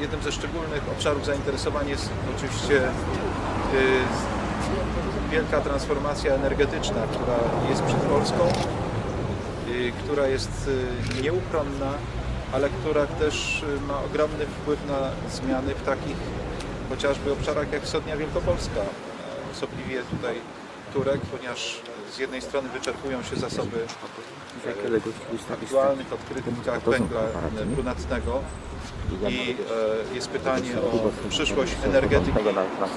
Jednym ze szczególnych obszarów zainteresowań jest oczywiście y, wielka transformacja energetyczna, która jest przed Polską, y, która jest y, nieuchronna, ale która też ma ogromny wpływ na zmiany w takich chociażby obszarach jak wschodnia Wielkopolska, e, osobliwie tutaj Turek, ponieważ z jednej strony wyczerpują się zasoby aktualnych odkrytych węgla e, brunatnego. I e, jest pytanie o przyszłość energetyki.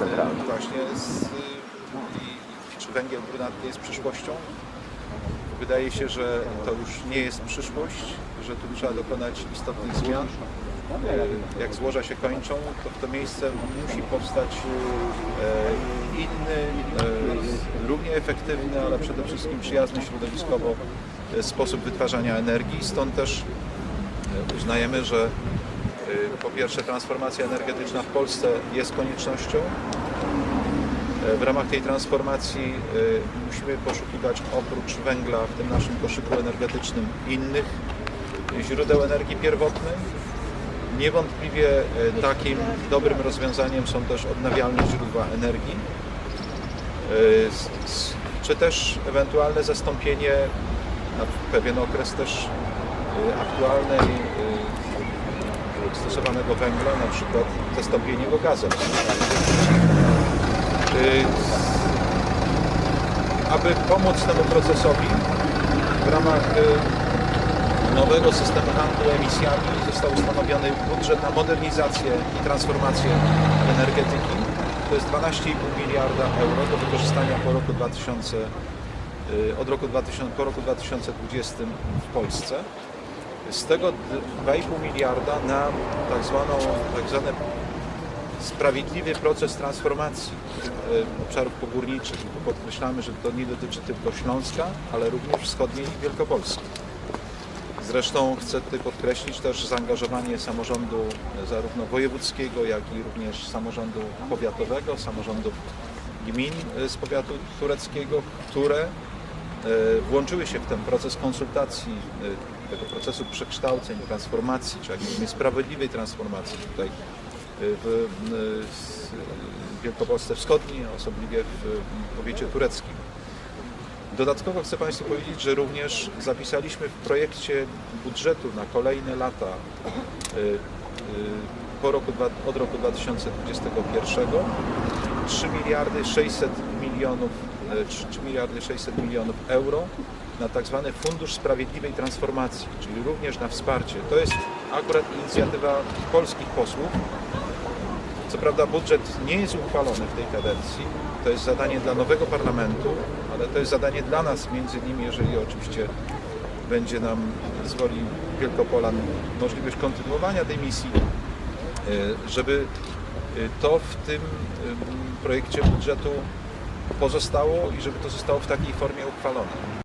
e, właśnie z, i, czy węgiel brunatny jest przyszłością. Wydaje się, że to już nie jest przyszłość, że tu trzeba dokonać istotnych zmian. Jak złoża się kończą, to w to miejsce musi powstać inny, e, równie efektywny, ale przede wszystkim przyjazny środowiskowo e, sposób wytwarzania energii. Stąd też e, uznajemy, że e, po pierwsze transformacja energetyczna w Polsce jest koniecznością. W ramach tej transformacji musimy poszukiwać oprócz węgla w tym naszym koszyku energetycznym innych źródeł energii pierwotnej. Niewątpliwie takim dobrym rozwiązaniem są też odnawialne źródła energii, czy też ewentualne zastąpienie na pewien okres też e, aktualnej e, stosowanego węgla, na przykład zastąpienie go gazem. Y, Aby pomóc temu procesowi w ramach y, nowego systemu handlu emisjami został ustanowiony budżet na modernizację i transformację energetyki. To jest 12,5 miliarda euro do wykorzystania po roku 2000, y, od roku 2000, po roku 2020 w Polsce. Z tego d- 2,5 miliarda na tak, zwaną, tak zwane sprawiedliwy proces transformacji e, obszarów pogórniczych. Podkreślamy, że to nie dotyczy tylko Śląska, ale również wschodniej Wielkopolski. Zresztą chcę tutaj podkreślić też zaangażowanie samorządu e, zarówno wojewódzkiego, jak i również samorządu powiatowego, samorządów gmin e, z powiatu tureckiego, które e, włączyły się w ten proces konsultacji, tego procesu przekształceń, transformacji, czy jak mówimy, sprawiedliwej transformacji tutaj w Wielkopolsce Wschodniej, osobliwie w powiecie tureckim. Dodatkowo chcę Państwu powiedzieć, że również zapisaliśmy w projekcie budżetu na kolejne lata y, y, po roku, od roku 2021 3 miliardy 600 milionów y, 3 3 miliardy 600 milionów euro na tak zwany Fundusz Sprawiedliwej Transformacji, czyli również na wsparcie. To jest akurat inicjatywa polskich posłów, co prawda budżet nie jest uchwalony w tej kadencji, to jest zadanie dla nowego parlamentu, ale to jest zadanie dla nas, między innymi, jeżeli oczywiście będzie nam z woli Wielkopolan możliwość kontynuowania tej misji, e, żeby e, to w tym projekcie budżetu pozostało i żeby to zostało w takiej formie uchwalone.